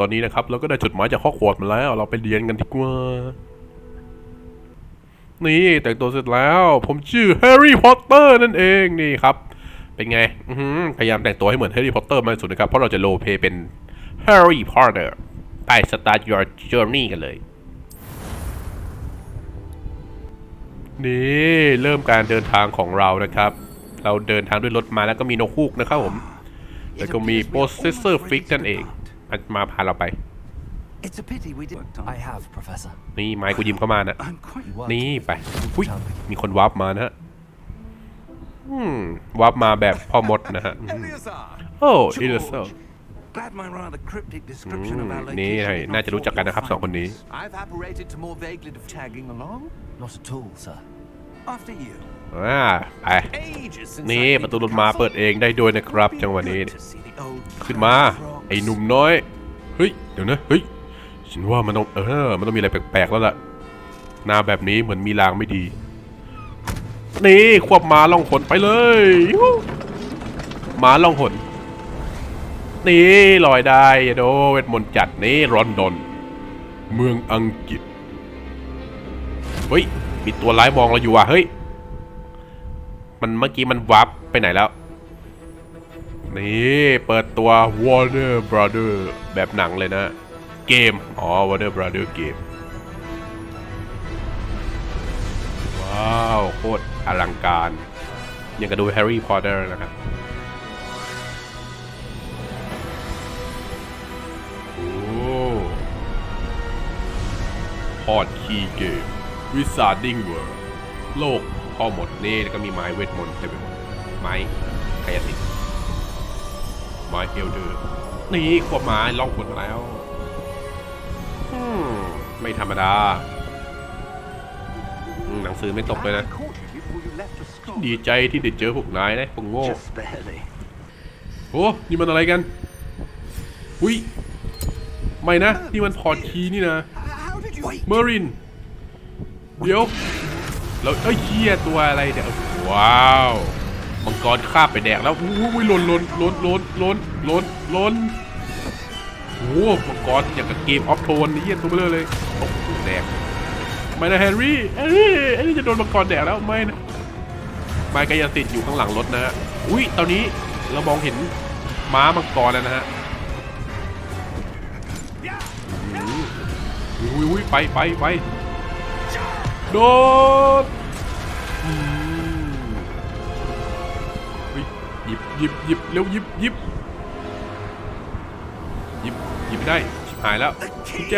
ตอนนี้นะครับเราก็ได้จดหมายจากฮอกวอตมาแล้ว เราไปเรียนกันดีกว่า นี่แต่งตัวเสร็จแล้ว ผมชื่อแฮร์รี่พอตเตอร์นั่นเองนี่ครับ เป็นไงพยายามแต่งตัวให้เหมือนแฮร์รี่พอตเตอร์มากที่สุดนะครับ เพราะเราจะโลเพย์เป็นแฮร์รี่พอตเตอร์ไป start your journey กันเลยนี่เริ่มการเดินทางของเรานะครับ เราเดินทางด้วยรถมาแล้วก็มีนกฮูกนะครับผม แล้วก็มี processor fix นั่นเอง มันมาพาเราไป It's a pity we didn't. I have, Professor. นี่ไม้กูยิมเข้ามานะ I'm quite. You worked นี่ with ไป the อุ้ย Chadwick. มีคนวาร์ปมานะฮะอืมวาร์ปมาแบบพ่อมดนะฮะอืม Eleazar! โอ้อิลเซอ George, Glad my rather cryptic description of our นี่ location did น่า not จะรู้จักกันนะครับสองคนนี้ I've apparated to more vaguely to tagging along. Not at all, sir. After you. อ่าไป Ages since นี่ I've been ประตู to ร the ถมา castle. เปิดเองได้ด้วยนะครับ Would be จังหวะนี้ good to see the old ขึ้นมา frogs. ไอ้หนุ่มน้อย เฮ้ย เดี๋ยวนะ เฮ้ย ฉันว่ามันต้อง เออ มันต้องมีอะไรแปลกๆแล้วล่ะ หน้าแบบนี้เหมือนมีลางไม่ดี นี่ควบม้าล่องหนไปเลยม้าล่องหน นี่ลอยได้โดเวทมนต์จัดนี่รอนดอน เมืองอังกฤษ เฮ้ย มีตัวร้ายมองเราอยู่ว่ะ เฮ้ย มันเมื่อกี้มันวับไปไหนแล้ว นี่เปิดตัว Warner Brother แบบหนังเลยนะ เกม อ๋อ Warner Brother เกม ว้าว โคตรอลังการ ยังกับดู Harry Potter นะครับโอ้พอดคีเกม Wizarding World โลกพ่อหมดนี่แล้วก็มีไม้เวทมนต์เต็มไปหมดไม้กายสิทธิ์ ไม้เฮลเดอร์นี่ขวบไม้ล่องผลแล้วอืมไม่ธรรมดา หนังสือไม่ตกเลยนะ ดีใจที่ได้เจอพวกนายนะพวกโง่โอ้นี่มันอะไรกันอุ้ยไม่นะ นี่มันพอร์ตคีนี่นะเมอริน เดี๋ยว แล้วเอ้ยเฮียตัวอะไรเนี่ยวว้าว มังกรคาบไปแดกแล้วอุ้ยหล่นหล่นหล่นหล่นหล่นหล่นหล่นโอ้มังกรอย่างกับเกมออฟโทนนี่เหี้ยตัวเบลอเลยโอ้โหแดกไม่นะแฮร์รี่แฮร์รี่แฮร์รี่จะโดนมังกรแดกแล้วไม่นะไมค์กายสิทธิ์อยู่ข้างหลังรถนะฮะอุ้ยตอนนี้เรามองเห็นม้ามังกรแล้วนะฮะอุ้ยอุ้ยไปไปไปโดน หยิบหยิบหยิบเร็วหยิบหยิบหยิบหยิบไม่ได้ชิบหายแล้วกุญแจ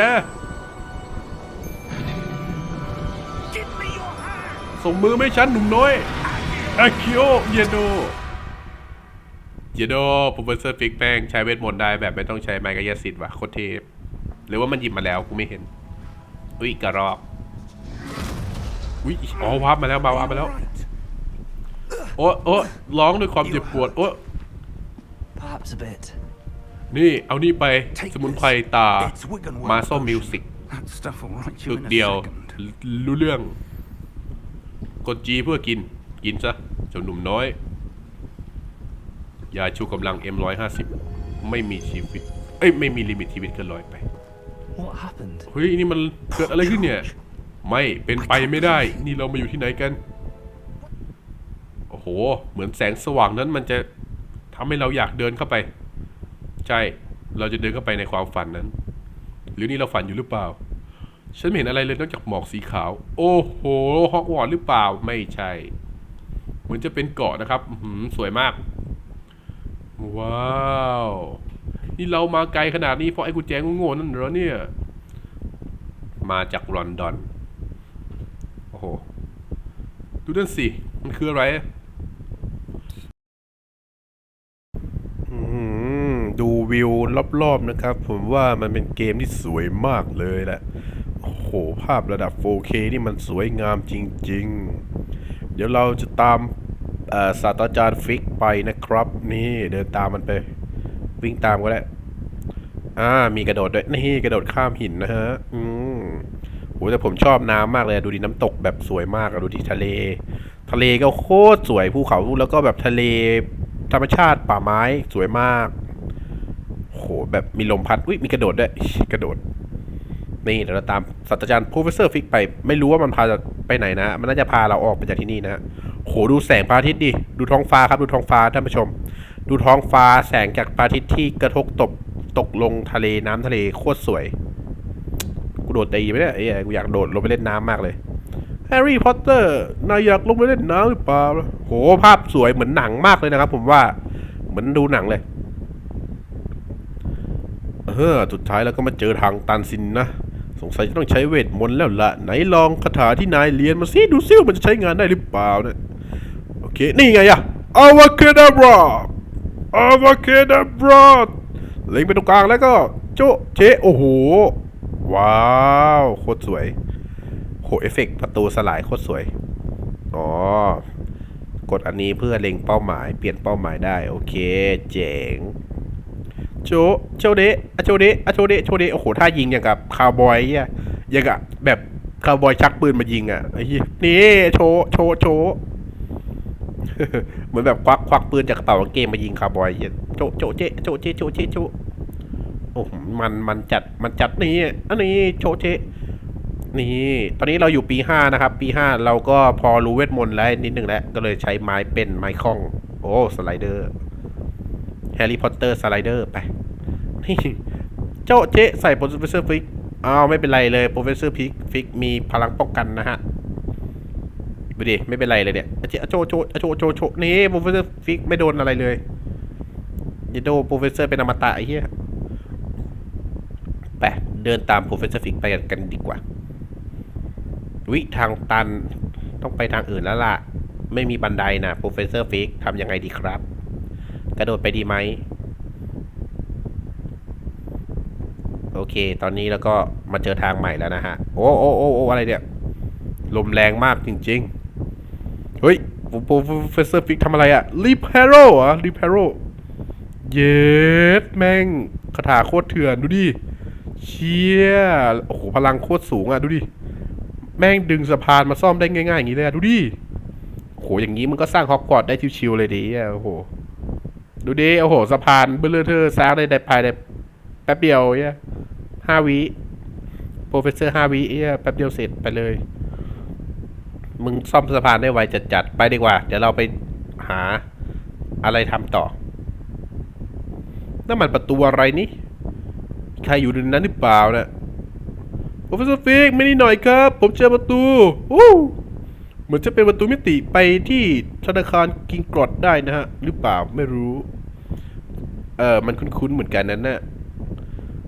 ส่งมือไม่ฉันหนุ่มน้อยอาคิโอเยโดเยโดโปรเฟสเซอร์ฟิกแป้งใช้เวทมนต์ได้แบบไม่ต้องใช้ไมกายสิทธิ์ว่ะโคตรเทพหรือว่ามันหยิบมาแล้วกูไม่เห็นอุ้ยกระรอกอุ้ยอ๋อวาร์ปมาแล้วมาวาร์ปมาแล้ว โอ้โอ้ร้องด้วยความเจ็บปวดโอ้ Perhaps a bit. นี่เอานี่ไปสมุนไพรตา It's Wiggenweld มาส้ม potion. มิวสิก That stuff will right ตึ you ก in a เดียว second. รู้เรื่อง กดจีเพื่อกิน กินซะเจ้าหนุ่มน้อย ยาชูกำลัง M150 ไม่มีชีวิต เอ้ย ไม่มีลิมิตชีวิตเกินร้อยไป What happened? เฮ้ย นี่มันเกิดอะไรขึ้นเนี่ย ไม่เป็นไปไม่ได้ นี่เรามาอยู่ที่ไหนกัน โอ้โห เหมือนแสงสว่างนั้นมันจะทำให้เราอยากเดินเข้าไป ใช่ เราจะเดินเข้าไปในความฝันนั้น หรือนี่เราฝันอยู่หรือเปล่า ฉันไม่เห็นอะไรเลยนอกจากหมอกสีขาว โอ้โหฮอกวอตส์หรือเปล่า ไม่ใช่ เหมือนจะเป็นเกาะนะครับอื้อหือสวยมาก ว้าว นี่เรามาไกลขนาดนี้เพราะไอ้กุญแจโง่นั่นเหรอเนี่ย มาจากลอนดอน โอ้โห ดูนั่นสิ มันคืออะไรอื้อหือดู วิวรอบๆนะครับ ผมว่ามันเป็นเกมที่สวยมากเลยแหละโอ้โห ภาพระดับ 4K นี่มันสวยงามจริง ๆ เดี๋ยวเราจะตามศาสตราจารย์ฟิกไปนะครับ นี่เดินตามมันไป วิ่งตามก็ได้อ่ามีกระโดดด้วยนี่กระโดดข้ามหินนะฮะ อืมโหแต่ผมชอบน้ำมากเลยดูดิน้ำตกแบบสวยมากอะดูดิทะเล ทะเลก็โคตรสวยภูเขาแล้วก็แบบทะเลธรรมชาติป่าไม้สวยมาก โคโหแบบมีลมพัดอุ้ยมีกระโดดด้วยกระโดดนี่เดี๋ยวเราตามศาสตราจารย์ professor ฟิกไป ไม่รู้ว่ามันพาไปไหนนะ มันน่าจะพาเราออกไปจากที่นี่นะโหดูแสงพระอาทิตย์ดิ ดูท้องฟ้าครับ ดูท้องฟ้าท่านผู้ชม ดูท้องฟ้าแสงจากพระอาทิตย์ที่กระทบตกตกลงทะเลน้ำทะเลโคตรสวย กูโดดตีไปเนี่ยไอ้เหี้ยกูอยากโดดลงไปเล่นน้ำมากเลยแฮร์รี่พอตเตอร์นายอยากลงไปเล่นน้ำหรือเปล่าโหภาพสวยเหมือนหนังมากเลยนะครับ ผมว่าเหมือนดูหนังเลย เออสุดท้ายแล้วก็มาเจอทางตันสินนะ สงสัยจะต้องใช้เวทมนต์แล้วละไหนลองคาถาที่นายเรียนมาสิดูซิว่ามันจะใช้งานได้หรือเปล่าเนี่ยโอเค นี่ไงอะอาวาคดาบราอาวาคดาบราเล็งไปตรงกลางแล้วก็ โจเชโอ้โห ว้าวโคตรสวยโหเอฟเฟกต์ประตูสลายโคตรสวย อ๋อ กดอันนี้เพื่อเล็งเป้าหมาย เปลี่ยนเป้าหมายได้ โอเค เจ๋ง โจโจเดะอโจเดะอโจเดะโจเดะโอ้โหถ้ายิงอย่างกับคาวบอยอะอย่างกับแบบคาวบอยชักปืนมายิงอะไอ้เหี้ยนี่โชโชโชเหมือนแบบควักควักปืนจากกระเป๋ากางเกงมายิงคาวบอยโจโจเจโจเจโจเจโจโอ้โหมันมันจัดมันจัดนี่อันนี้โจเจนี่ ตอนนี้เราอยู่ปีห้านะครับ ปีห้าเราก็พอรู้เวทมนต์แล้วนิดหนึ่งแล้ว ก็เลยใช้ไม้เป็นไม้คล้อง โอ้ สไลเดอร์ แฮร์รี่พอตเตอร์สไลเดอร์ไปนี่เจ้าเจ๊ใส่โปรเฟสเซอร์ฟิกอ้าวไม่เป็นไรเลยโปรเฟสเซอร์ฟิกฟิกมีพลังป้องกันนะฮะดูดิไม่เป็นไรเลยเนี่ยอะเจ๊อะโจโจโจโจโจนี่โปรเฟสเซอร์ฟิกไม่โดนอะไรเลยยโดโปรเฟสเซอร์เป็นอมตะไอ้เหี้ยไปเดินตามโปรเฟสเซอร์ฟิกไปกันดีกว่า วิทางตันต้องไปทางอื่นแล้วล่ะ ไม่มีบันไดนะโปรเฟสเซอร์ฟิกทำยังไงดีครับ ระโดดไปดีไหมโอเค ตอนนี้แล้วก็มาเจอทางใหม่แล้วนะฮะ โอ้โอ้โอ้โอ้อะไรเนี่ย ลมแรงมากจริง ๆ เฮ้ยโปรเฟสเซอร์ฟิกทำอะไรอะรีเพโรอะรีเพโรเย็ดแม่งคาถาโคตรเถื่อนดูดิ เชี่ย โอ้โห พลังโคตรสูงอะดูดิ แม่งดึงสะพานมาซ่อมได้ง่ายๆอย่างนี้เลยอะดูดิ โอ้โห อย่างนี้มันก็สร้างฮอกวอตส์ได้ชิวๆเลยดิโอ้โห ดูดิโอ้โหสะพานเบลเลอเทอร์สร้างได้ในภายในแป๊บเดียวเนี่ยห้าวิโปรเฟสเซอร์ห้าวิเนี่ยแป๊บเดียวเสร็จไปเลย มึงซ่อมสะพานได้ไวจัดๆ ไปดีกว่า เดี๋ยวเราไปหาอะไรทำต่อนั่นมันประตูอะไรนี่ ใครอยู่ในนั้นหรือเปล่านะโปรเฟสเซอร์ฟิกไม่นี่หน่อยครับ ผมเจอประตู อู้ มือนจะเป็นประตูมิติไปที่ธนาคารกิงกรอดได้นะฮะ หรือเปล่าไม่รู้ เออมันคุ้นๆเหมือนกันนั่นนะ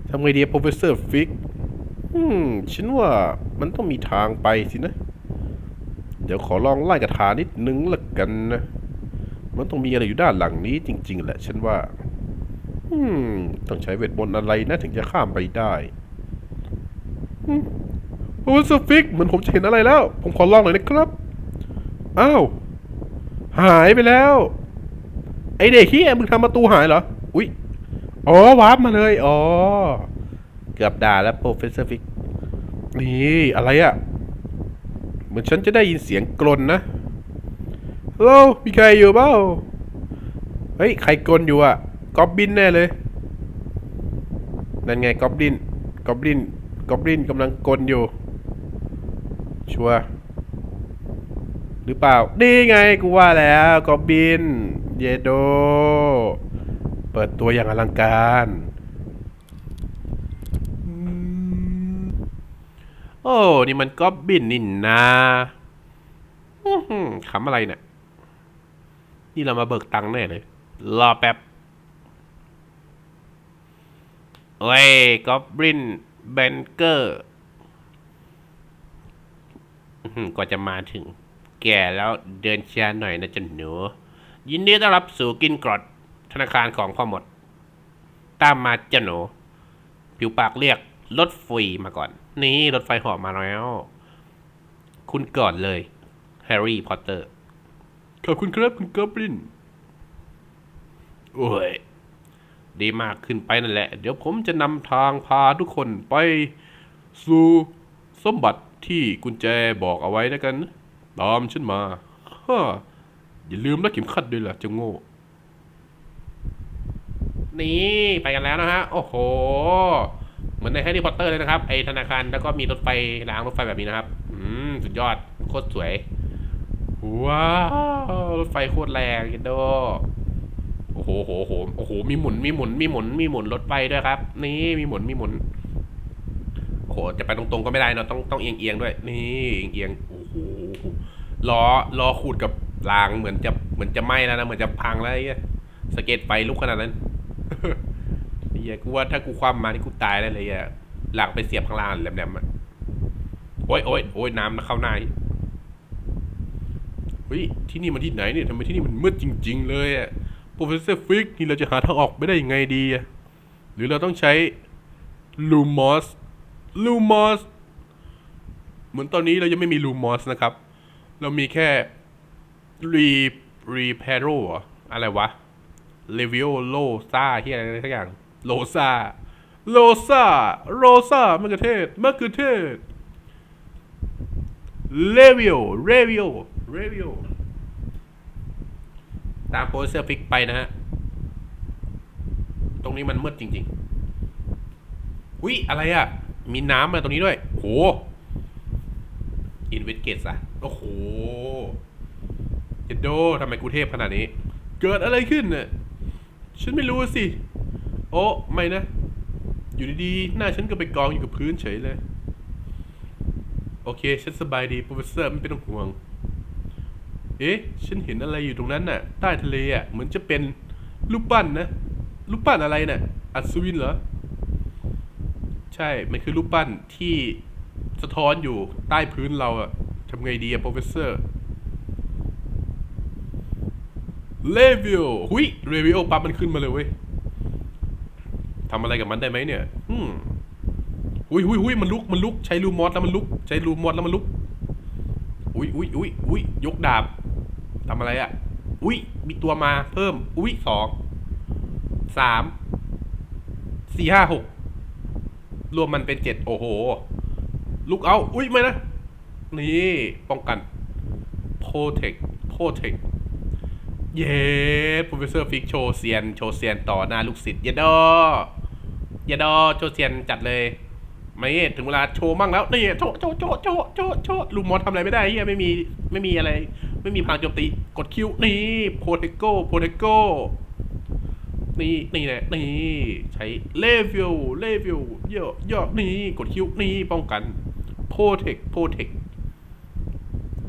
ทำไงดีโปรเฟสเซอร์ฟิกอืมฉันว่ามันต้องมีทางไปสินะ เดี๋ยวขอลองไล่กระถานิดนึงละกันนะ มันต้องมีอะไรอยู่ด้านหลังนี้จริง ๆ แหละ ฉันว่า อืม ต้องใช้เวทมนต์อะไรนะ ถึงจะข้ามไปได้โปรเฟสฟิกเหมือนผมจะเห็นอะไรแล้ว ผมขอลองหน่อยนะครับ อ้าว หายไปแล้ว ไอเด็กเฮียมึงทำประตูหายเหรอ อุ๊ย อ๋อวาร์ปมาเลย อ๋อ เกือบด่าแล้วโปรเฟสเซอร์ฟิก นี่อะไรอะ่ะ เหมือนฉันจะได้ยินเสียงกลนนะฮัลโหลมีใครอยู่เปล่า เฮ้ย ใครกลนอยู่อะ่ะกอบบินแน่เลย นั่นไงกอบบินกอบบินกอบบินกำลังกลนอยู่ ชัวร์ หรือเปล่า นี่ไงกูว่าแล้วกอบบิน เยโด เปิดตัวอย่างอลังการโอ้ นี่มันก็บินนินนาขำอะไรเนี่ย นี่เรามาเบิกตังค์แน่เลย รอแป๊บเฮ้ยกอบบินเบนเกอร์กว่าจะมาถึง แก่แล้วเดินช้าหน่อยนะจันหนู ยินดีต้อนรับสู่กินกรอดธนาคารของพ่อหมด ตามมาจ้ะหนู ผิวปากเรียกรถไฟมาก่อน นี่รถไฟเหอมาแล้ว คุณก่อนเลยแฮร์รี่พอตเตอร์ ขอบคุณครับคุณกอบลิน โอ้ย ดีมากขึ้นไปนั่นแหละ เดี๋ยวผมจะนำทางพาทุกคนไปสู่สมบัติที่กุญแจบอกเอาไว้นะกัน ตามฉันมาฮ่าอย่าลืมรัดเข็มขัดด้วยล่ะเจ้าโง่ นี่ไปกันแล้วนะฮะ โอ้โห เหมือนในแฮร์รี่พอตเตอร์เลยนะครับ ไอธนาคารแล้วก็มีรถไฟรางรถไฟแบบนี้นะครับ อืม สุดยอด โคตรสวย ว้าว รถไฟโคตรแรงเห็นโดโอ้โหโหโหโอ้โห มีหมุน มีหมุน มีหมุน มีหมุนรถไฟด้วยครับ นี่ มีหมุน มีหมุน โอ้โห จะไปตรงๆก็ไม่ได้เนอะต้อง ต้องเอียงเอียงๆด้วย นี่ เอียงเอียงๆ ล้อล้อขูดกับรางเหมือนจะเหมือนจะไหม้แล้วนะเหมือนจะพังแล้วไอ้เหี้ยสะเก็ตไฟลุกขนาดนั้น ไอ้เหี้ยกูว่าถ้ากูคว่ำมานี่กูตายได้เลยอะหลังไปเสียบข้างล่างแหลมๆอะโอ้ยโอ้ยโอ้ยน้ำเข้าหน้าอีกเฮ้ยที่นี่มันที่ไหนเนี่ยทำไมที่นี่มันมืดจริง ๆ เลยอะโปรเฟสเซอร์ฟิกนี่เราจะหาทางออกไม่ได้ยังไงดีอะหรือเราต้องใช้ลูมอสลูมอสเหมือนตอนนี้เรายังไม่มีลูมอสนะครับ เรามีแค่รีรีเพโรอะไรวะเลวิโอโลซาที่อะไรสักอย่างโลซาโลซาโรซามะเขือเทศมะเขือเทศเลวิโอเรวิโอเรวิโอตามโปรเซอร์ฟิกไปนะฮะ ตรงนี้มันมืดจริงๆ อุ้ยอะไรอะ่ะ มีน้ำมาตรงนี้ด้วย โห อินเวสเกตอะโอ้โหเจดโดทำไมกูเทพขนาดนี้ เกิดอะไรขึ้นเนี่ยฉันไม่รู้สิ โอ้ไม่นะ อยู่ดีๆ หน้าฉันก็ไปกองอยู่กับพื้นเฉยเลย โอเค ฉันสบายดีโปรเฟสเซอร์ไม่ต้องห่วง เอ๊ะ ฉันเห็นอะไรอยู่ตรงนั้นน่ะ ใต้ทะเลอะ เหมือนจะเป็นรูปปั้นนะรูปปั้นอะไรน่ะ อัศวินเหรอ ใช่ มันคือรูปปั้นที่ สะท้อนอยู่ใต้พื้นเราอะทำไงดีอะโปรเฟสเซอร์เลวิโอหุยเรวิโอปั๊บมันขึ้นมาเลยเว้ยทำอะไรกับมันได้ไหมเนี่ย อืมหุยหุยหุยมันลุก มันลุก ใช้รูมอสแล้วมันลุก ใช้รูมอสแล้วมันลุก อุ้ยอุ้ยอุ้ยอุ้ยยกดาบทำอะไรอะอุ้ยมีตัวมาเพิ่ม อุ้ยสอง สาม สี่ห้าหก รวมมันเป็นเจ็ด โอ้โห ลุกเอา อุ้ยไม่นะ นี่ป้องกัน protect protect เย้โปรเฟสเซอร์ฟิกโชว์เซียน โชว์เซียนต่อหน้าลูกศิษย์เยดอเยดอโชว์เซียนจัดเลยไม่ถึงเวลาโชว์มั่งแล้วนี่โชว์โชว์โชว์โชว์โชว์โชว์ลูมอสทำอะไรไม่ได้เฮียไม่มีไม่มีอะไร ไม่มีพลังโจมตีกดคิวนี่โปรเทโกโปรเทโกนี่นี่แหละนี่ใช้เลเวลเลเวลเยอะเยอะนี่กดคิวนี่ป้องกัน โปรเทคโปรเทค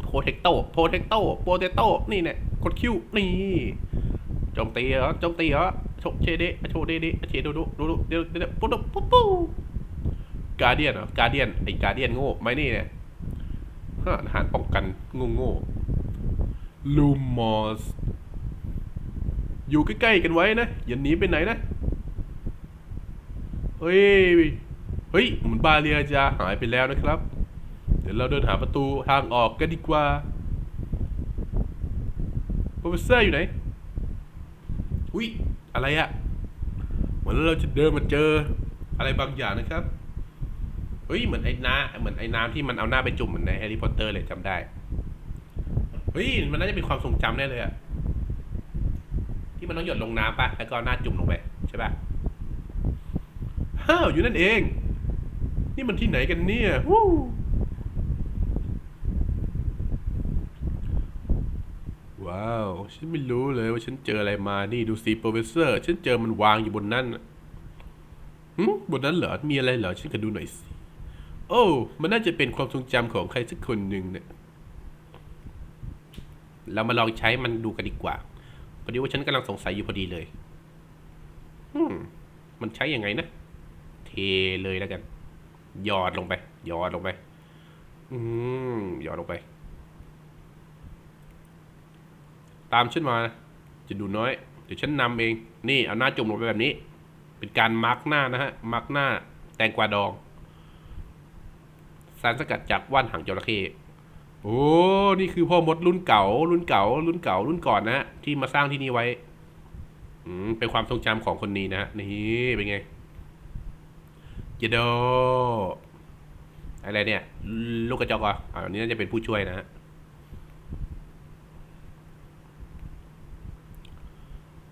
โปรเทคโตโปรเทคโตโปรเทคโตนี่เนี่ยกดคิวนี่โจมตีเหรอโจมตีเหรอโชเชเดโชเดเดเชดูดูดูดูเดี๋ยวเดี๋ยวปุ๊บปุ๊บปุ๊บการเดียนเหรอการเดียนไอ้การเดียนโง่ไม่นี่เนี่ยฮะทหารป้องกันโง่โง่ลูมอสอยู่ใกล้ๆกันไว้นะ อย่าหนีไปไหนนะ เฮ้ย เฮ้ยเหมือนบาเรียจะหายไปแล้วนะครับ เดี๋ยวเราเดินหาประตูทางออกกันดีกว่าโปรเฟสเซอร์อยู่ไหนอุ้ยอะไรอะเหมือนเราจะเดินมาเจออะไรบางอย่างนะครับเฮ้ยเหมือนไอ้น้าเหมือนไอ้น้ำที่มันเอาหน้าไปจุ่มเหมือนในแฮร์รี่พอตเตอร์เลยจำได้เฮ้ยมันน่าจะเป็นความทรงจำแน่เลยอะที่มันต้องหยดลงน้ำปะแล้วก็หน้าจุ่มลงไปใช่ปะฮ้าวอยู่นั่นเอง นี่มันที่ไหนกันเนี่ยวู้ว้าว ฉันไม่รู้เลยว่าฉันเจออะไรมา นี่ดูสิโปรเฟสเซอร์ ฉันเจอมันวางอยู่บนนั้นน่ะหึบนนั้นเหรอ มีอะไรเหรอ ฉันขอดูหน่อยสิ โอ้ มันน่าจะเป็นความทรงจำของใครสักคนหนึ่งเนี่ย เรามาลองใช้มันดูกันดีกว่า พอดีว่าฉันกำลังสงสัยอยู่พอดีเลย อืม มันใช้ยังไงนะ เทเลยแล้วกัน หยอดลงไปหยอดลงไป อืมหยอดลงไป ตามฉันมาจะดูน้อย เดี๋ยวฉันนำเอง นี่เอาหน้าจุ่มลงไปแบบนี้ เป็นการมาร์กหน้านะฮะ มาร์กหน้า แตงกวาดอง สารสกัดจากว่านหางจระเข้โอ้ นี่คือพ่อมดรุ่นเก่า รุ่นเก่า รุ่นเก่า รุ่นก่อนนะฮะ ที่มาสร้างที่นี่ไว้ อืม เป็นความทรงจำของคนนี้นะฮะ นี่ เป็นไง เจโด อะไรเนี่ย ลูกกระจอกอะอันนี้น่าจะเป็นผู้ช่วยนะฮะ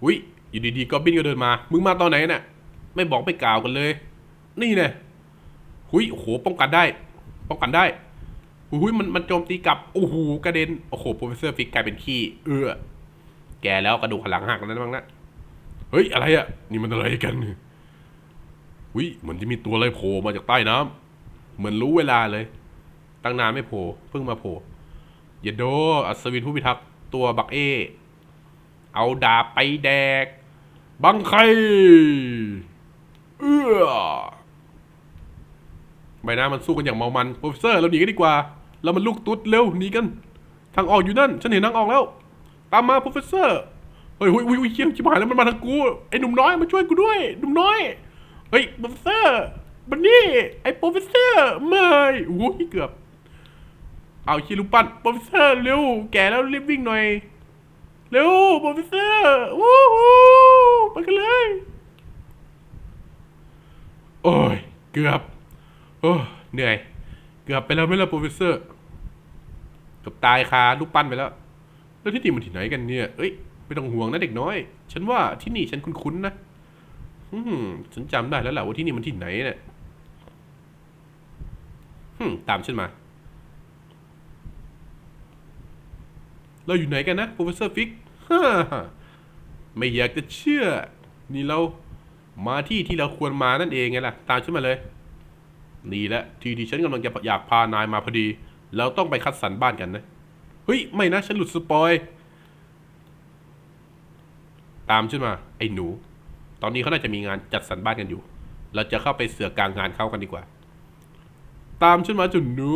อุ้ยอยู่ดีๆก็บินก็เดินมา มึงมาตอนไหนน่ะไม่บอกไม่กล่าวกันเลย นี่เนี่ยหุยโอ้โหป้องกันได้ ป้องกันได้หุยมันมันโจมตีกลับ โอ้โหกระเด็น โอ้โหโปรเฟสเซอร์ฟิกกลายเป็นขี้เอื้อ แกแล้วกระดูกหันหลังหักแล้วบ้างนะ เฮ้ย อะไรอะนี่มันอะไรกัน หุยเหมือนจะมีตัวอะไรโผล่มาจากใต้น้ำเหมือนรู้เวลาเลย ตั้งนานไม่โผล่เพิ่งมาโผล่อย่าโดอัศวินผู้พิทักษ์ตัวบักเอ เอาดาบไปแดก บังไคเอื้อใบหน้ามันสู้กันอย่างเมามันโปรเฟสเซอร์เราหนีกันดีกว่า เรามันลูกตุ๊ดเร็วหนีกัน ทางออกอยู่นั่น ฉันเห็นทางออกแล้ว ตามมาโปรเฟสเซอร์เฮ้ยเฮ้ยเฮ้ยเฮ้ยเชี่ยชิบหายแล้วมันมาทางกูไอ้หนุ่มน้อยมาช่วยกูด้วยหนุ่มน้อย เฮ้ยโปรเฟสเซอร์บันนี่ไอ้โปรเฟสเซอร์ไม่โอ้ยเกือบ เอาชิลูปั้นโปรเฟสเซอร์เร็วแก่แล้วรีบวิ่งหน่อยเร็วโปรเฟสเซอร์วู้ฮู้ไปกันเลย โอ้ยเกือบโอ้เหนื่อย เกือบไปแล้วไม่ละโปรเฟสเซอร์เกือบตายคาลูกปั้นไปแล้ว แล้วที่นี่มันที่ไหนกันเนี่ยเอ้ยไม่ต้องห่วงนะเด็กน้อย ฉันว่าที่นี่ฉันคุ้นๆนะ อืมฉันจำได้แล้วแหละว่าที่นี่มันที่ไหนเนี่ยฮึตามฉันมา เราอยู่ไหนกันนะโปรเฟสเซอร์ฟิกฮ่าไม่อยากจะเชื่อ นี่เรามาที่ที่เราควรมานั่นเองไงล่ะ ตามฉันมาเลย นี่แหละ ที่ที่ฉันกำลังจะอยากพานายมาพอดี เราต้องไปคัดสรรบ้านกันนะ เฮ้ย ไม่นะ ฉันหลุดสปอย ตามฉันมา ไอ้หนู ตอนนี้เขาน่าจะมีงานจัดสรรบ้านกันอยู่ เราจะเข้าไปเสือกกลางงานเข้ากันดีกว่า ตามฉันมาจุนหนู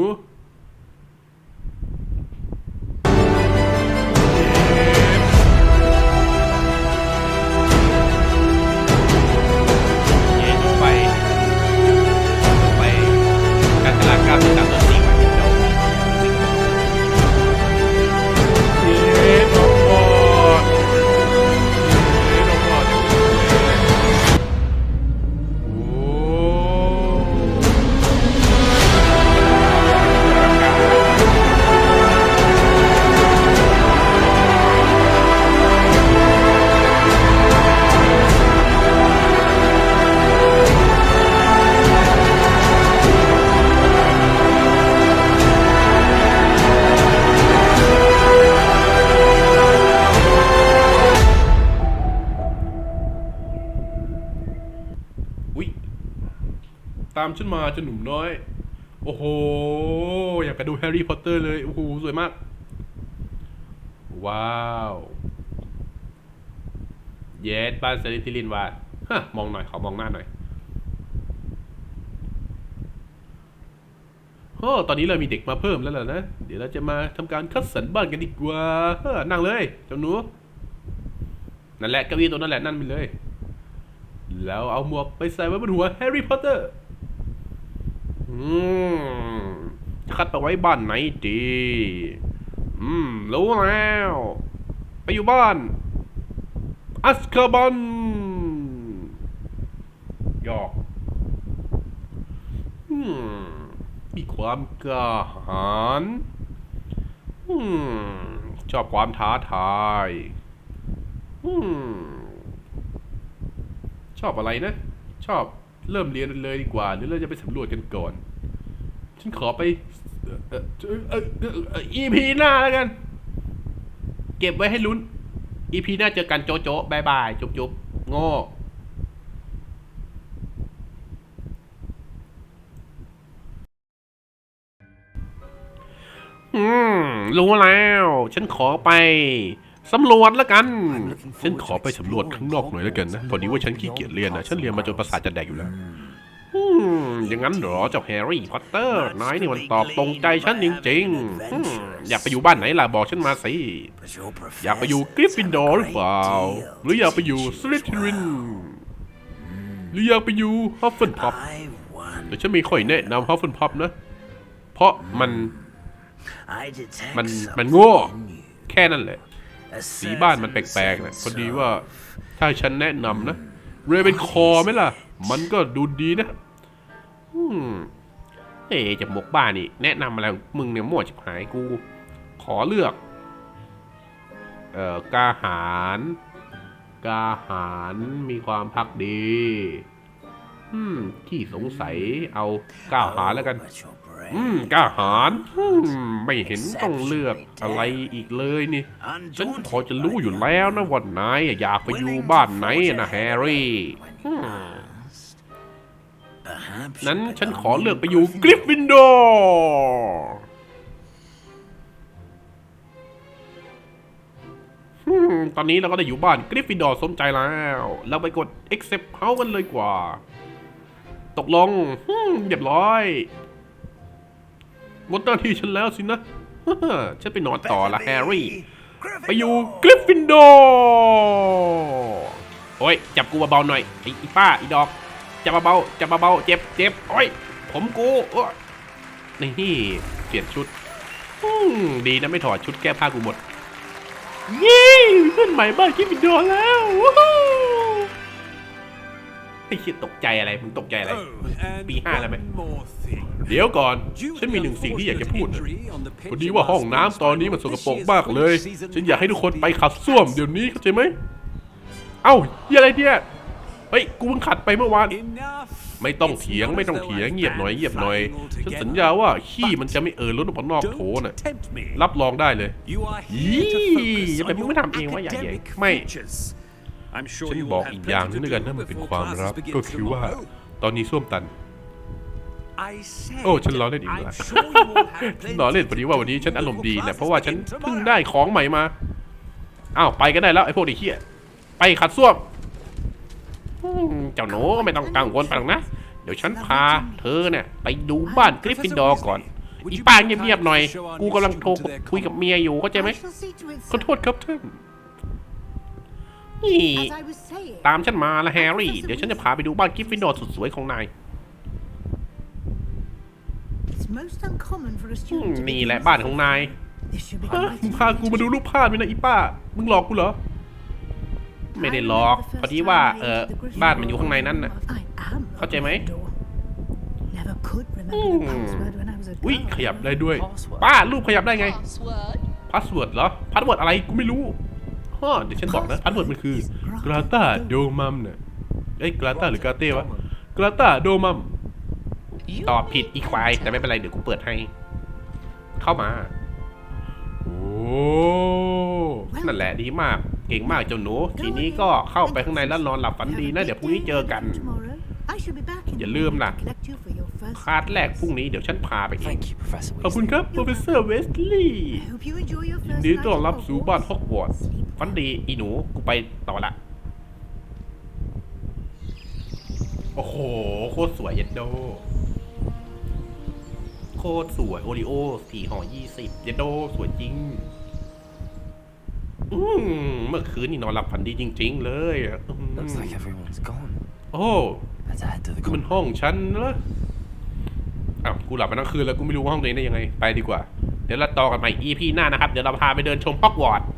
ฉันมาเจะหนุ่มน้อย โอ้โห อยากกระดูแฮร์รี่พอตเตอร์เลย โอ้โห สวยมาก ว้าว เยสบ้านเซริทิลินวาฮะมองหน่อย ขอมองหน้าหน่อยโอ้ตอนนี้เรามีเด็กมาเพิ่มแล้วล่ะนะ เดี๋ยวเราจะมาทำการคัดสรรบ้านกันดีกว่าเฮ้อนั่งเลยจ้าหนู นั่นแหละเก้าอี้ตัวนั่นแหละนั่นไปเลย แล้วเอาหมวกไปใส่ไว้บนหัวแฮร์รี่พอตเตอร์ อืมจะคัดไปไว้บ้านไหนดี อืม รู้แล้ว ไปอยู่บ้าน อัสคาบันหยอก อืม มีความกล้าหาญอืม ชอบความท้าทาย อืม ชอบอะไรนะ ชอบ เริ่มเรียนเลยดีกว่า หรือเราจะไปสำรวจกันก่อน ฉันขอไปเอ่อเอ่อเอ่อเอ่อเอ่อ EP หน้าแล้วกัน เก็บไว้ให้ลุ้น EP หน้าเจอกันโจโจบายบายจุบจุบโง่อืม รู้แล้ว ฉันขอไป สำรวจแล้วกัน ฉันขอไปสำรวจข้างนอกหน่อยแล้วกันนะพอดีว่าฉันขี้เกียจเรียนนะ ฉันเรียนมาจนประสาทจะแดกอยู่แล้วอืมอย่างนั้นเหรอเจ้าแฮร์รี่พอตเตอร์นายนี่มันตอบตรงใจฉันจริงๆอืมอยากไปอยู่บ้านไหนล่ะบอกฉันมาสิ But your อยากไปอยู่ professor กริฟฟิน is ดอ a ร์หรือเปล่า great หรืออยากไปอยู่สลิทริน หรืออยากไปอยู่ฮัฟเฟิลพับ deal. I won. แต่ฉันไม่ค่อยแนะนำฮัฟเฟิลพับนะ เพราะมัน I detect มัน something มันโง่ in you. แค่นั้นแหละ A สีบ้านมันแป certain ลกๆนะพอ sense ดี of ว่าถ้าฉันแนะนำนะ เรเป็นคอไหมล่ะ มันก็ดูดีนะอืมเอ๊ะจะหมกบ้านนี่แนะนำอะไรของมึงเนี่ยมั่วชิบหายกู ขอเลือก เอ่อกาหารกาหารมีความพักดี อืม ที่สงสัยเอากาหารแล้วกัน But your อืม brain กาหารอืมไม่เห็นต้องเลือกอะไรอีกเลยนี่ ฉันพอจะรู้อยู่แล้วนะว่านายอยากไปอยู่บ้านไหนนะแฮร์รี่อืม Perhaps นั้น you ฉัน belong ขอเลือก in ไปอยู่กริฟฟินดอร์อืมตอนนี้เราก็ได้อยู่บ้านกริฟฟินดอร์สมใจแล้ว เราไปกด accept house กันเลยกว่า ตกลงอืมเรียบร้อย หมดหน้าที่ฉันแล้วสินะฉันไปนอนต่อละแฮร์รี่ ไปอยู่กริฟฟินดอร์โอ้ย จับกูเบาๆหน่อยไอ้อีป้าอีดอก จับเบาๆจับเบาๆเจ็บเจ็บโอ้ย ผมกูโอ้ยนี่เปลี่ยนชุดอืมดีนะไม่ถอดชุดแก้ผ้ากูหมด เย้เพื่อนใหม่บ้านกริฟฟินดอร์แล้วว้าว ไอ้คิดตกใจอะไร มึงตกใจอะไร ปีห้าแล้วไหม เดี๋ยวก่อน ฉันมีหนึ่งสิ่งที่อยากจะพูดนะพอดีว่าห้องน้ำตอนนี้มันสกปรกมากเลย ฉันอยากให้ทุกคนไปขัดส้วมเดี๋ยวนี้เข้าใจไหม เอ้าเหียอะไรเนี่ย เฮ้ย กูเพิ่งขัดไปเมื่อวาน ไม่ต้องเถียงไม่ต้องเถียงเงียบหน่อยเงียบหน่อยฉันสัญญาว่าขี้มันจะไม่เอ่อล้นออกมานอกโถน่ะรับรองได้เลยยี่อย่าไปมึงไม่ทำเองวะอย่าแย่ไม่ ฉันบอกอีกอย่างนึงด้วยกันนะมันเป็นความลับก็คือว่าตอนนี้ส้วมตัน โอ้ฉันล้อเล่นอีกแล้วฉันล้อเล่นพอดีว่าวันนี้ฉันอารมณ์ดีนะเพราะว่าฉันเพิ่งได้ของใหม่มาอ้าวไปก็ได้แล้วไอ้พวกเด็กเหี้ยไปขัดส้วมอืมเจ้าหนูไม่ต้องกังวลไปหรอกนะ เดี๋ยวฉันพาเธอเนี่ยไปดูบ้านกริฟฟินดอร์ก่อนอีป้าเงียบๆหน่อย กูกำลังโทรคุยกับเมียอยู่เข้าใจไหมขอโทษครับท่านนี่ ตามฉันมาละแฮร์รี่ เดี๋ยวฉันจะพาไปดูบ้านกริฟฟินดอร์สุดสวยของนายอืมนี่แหละบ้านของนายฮะมึงพากูมาดูรูปภาพด้วยนะอีป้า มึงหลอกกูเหรอ ไม่ได้หลอก พอดีว่า เออบ้านมันอยู่ข้างในนั้นน่ะ เข้าใจไหมอืมอุ้ยขยับได้ด้วย ป้ารูปขยับได้ไง Password. พาสเวิร์ดเหรอพาสเวิร์ดอะไรกูไม่รู้ ฮะเดี๋ยวฉันบอกนะพาสเวิร์ดมันคือกราตาโดมัมเนี่ยเอ้ยกราตาหรือกราเต้วะกราตาโดมัม You ตอบผิดอีควายแต่ไม่เป็นไรเดี๋ยวกูเปิดให้ เข้ามา โอ้นั่นแหละดีมาก เก่งมากเจ้าหนู ทีนี้ก็เข้าไปข้างในแล้วนอนหลับฝันดีนะ เดี๋ยวพรุ่งนี้เจอกัน อย่าลืมล่ะคาดแรกพรุ่งนี้เดี๋ยวฉันพาไปเอง Thank you, Professor ขอบคุณ Weasley. ครับโปรเฟสเซอร์เวสลีย์ยินดีต้อนรับสู่บ้านฮอกวอตส์ ฝันดีอีหนูกูไปต่อละ โอ้โห โคตรสวยเย็ดโด โคตรสวย โอริโอสี่ห่อยี่สิบเย็ดโด สวยจริง อืมเมื่อคืนนี่นอนหลับฝันดีจริง ๆ เลยอะอืม Looks like everyone's gone. โอ้ Better head to the ก็มัน common. ห้องฉันนะอ้าว กูหลับมาทั้งคืนแล้ว กูไม่รู้ว่าห้องตัวเองได้ยังไง ไปดีกว่า เดี๋ยวเราต่อกันใหม่ EP หน้านะครับ เดี๋ยวเราพาไปเดินชมฮอกวอตส์